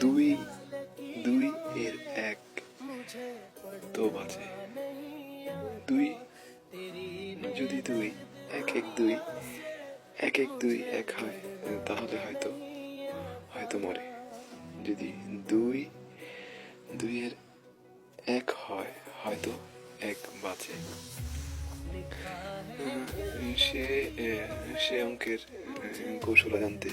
দুই দুই এর এক। তো বাজে দুই, যদি দুই, এক এক দুই, এক এক দুই এক হয়, তাহলে হয়তো হয়তো মরে। যদি দুই দুইয়ের এক হয়, হয়তো এক বাঁচে। সে সে অঙ্কের কৌশল জানতে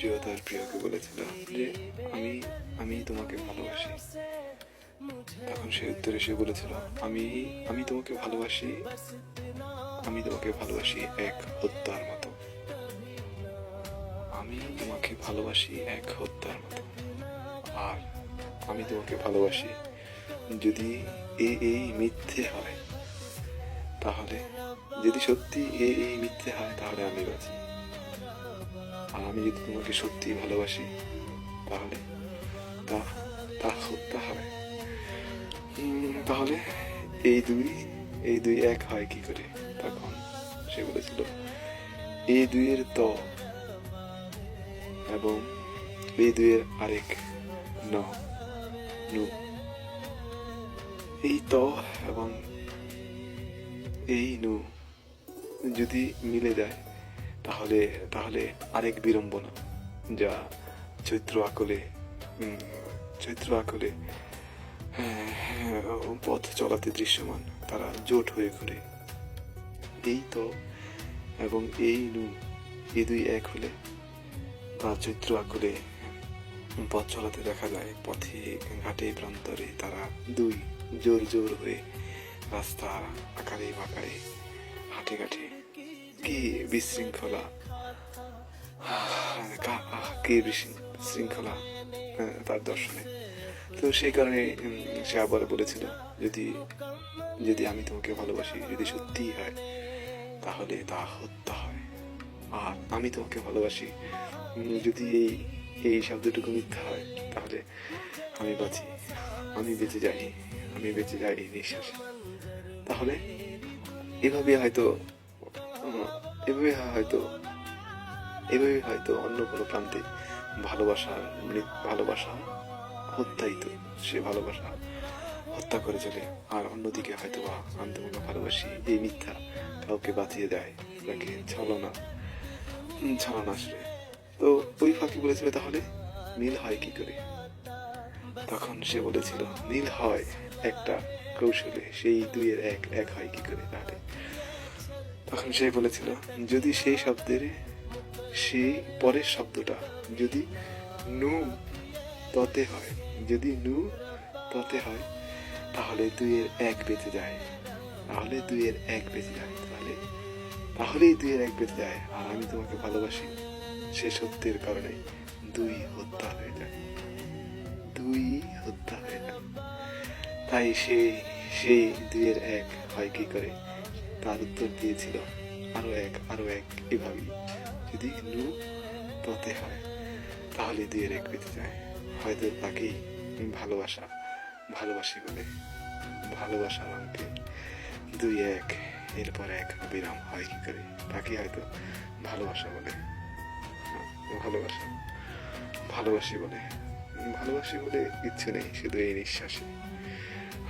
প্রিয় তার প্রিয়কে বলেছিল যে, আমি আমি তোমাকে ভালোবাসি। তখন সে উত্তরে সে বলেছিল, আমি আমি তোমাকে ভালোবাসি, আমি তোমাকে ভালোবাসি এক হত্যার মতো। আমি তোমাকে ভালোবাসি এক হত্যার মতো। আর আমি তোমাকে ভালোবাসি যদি এ, এই মিথ্যে হয়, তাহলে, যদি সত্যি এ, এই মিথ্যে হয়, তাহলে আমি বাঁচি। আর আমি যদি তোমাকে সত্যিই ভালোবাসি, তাহলে তা তা হত্যা হবে। তাহলে এই দুই এই দুই এক হয় কি করে? তখন সে বলেছিল, এই দুইয়ের ত এবং এই দুইয়ের আরেক ন, নু। এই ত এবং এই নু যদি মিলে যায় তাহলে তাহলে আরেক বিড়ম্বনা যা চৈত্র আকলে চৈত্র আকলে হ্যাঁ, পথ চলাতে দৃশ্যমান তারা জোট হয়ে ঘুরে। এই তো এবং এই নু এই দুই এক হলে বা চৈত্র আকলে পথ চলাতে দেখা যায় পথে ঘাটে প্রান্তরে তারা দুই জোর জোর হয়ে রাস্তা আকারে বাঁকারে হাটে ঘাটে কি বিশৃঙ্খলা? কা- আহ, কি বিশৃং- শৃঙ্খলা আহ, তার দর্শনে। তো সেই কারণে সে আবার বলেছিল যদি যদি আমি তোমাকে ভালোবাসি যদি সত্যিই হয় তাহলে তা হত্যা হয়। আর আমি তোমাকে ভালোবাসি যদি এই এই শব্দটুকু মিথ্যা হয় তাহলে আমি বাঁচি। আমি বেঁচে যাই আমি বেঁচে যাই এই নিঃশ্বাসে। তাহলে এভাবে হয়তো এভাবে হয়তো এভাবে হয়তো অন্য কোনো প্রান্তে ভালোবাসা হত্যাই তো সে ভালোবাসা হত্যা করে চলে। আর অন্যদিকে হয়তো বা তোমাকে ভালোবাসি এই মিথ্যা কাউকে বাঁচিয়ে দেয় তাকে ছলনা ছলনা আসলে। তো ওই ফাঁকি বলেছিল তাহলে? মিল হয় কি করে? তখন সে বলেছিল, মিল হয় একটা কৌশলে, সেই দুইয়ের এক এক হয় কি করে তাহলে? তখন সে বলেছিল, যদি সেই শব্দের সেই পরের শব্দটা, যদি নু ততে হয়, যদি নু ততে হয়, তাহলে দুইয়ের এক বেঁচে যায়। তাহলে দুইয়ের এক বেঁচে যায়, তাহলে, তাহলেই দুইয়ের এক বেঁচে যায়। আর আমি তোমাকে ভালোবাসি সে সত্যের কারণে দুই হত্যা হয়ে যায়। দুই হত্যা হয়ে যায়। তাই সেই সেই দুইয়ের এক হয় কি করে? তার উত্তর দিয়েছিল। আরও এক আরও এক এভাবেই। যদি নু ততে হয়, তাহলে দুইয়ের এক পেতে যায় হয়তো তাকেই ভালোবাসা, ভালোবাসি বলে। ভালোবাসা আমাকে দুই এক, এরপর এক বিরাম হয় কি করে? তাকে হয়তো ভালোবাসা বলে। ভালোবাসা, ভালোবাসি বলে। ভালোবাসি বলে কিচ্ছু নেই, শুধু এই নিঃশ্বাসে।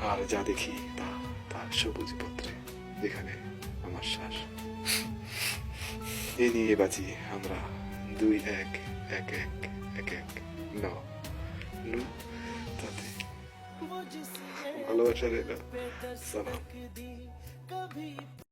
আর যা দেখি তা তার সবুজ পত্রে। যেখানে আমার শ্বাস। এ নিয়ে বাঁচি আমরা দুই এক এক এক এক এক, ন। তাতে। ভালোবাসা রে না। সালাম।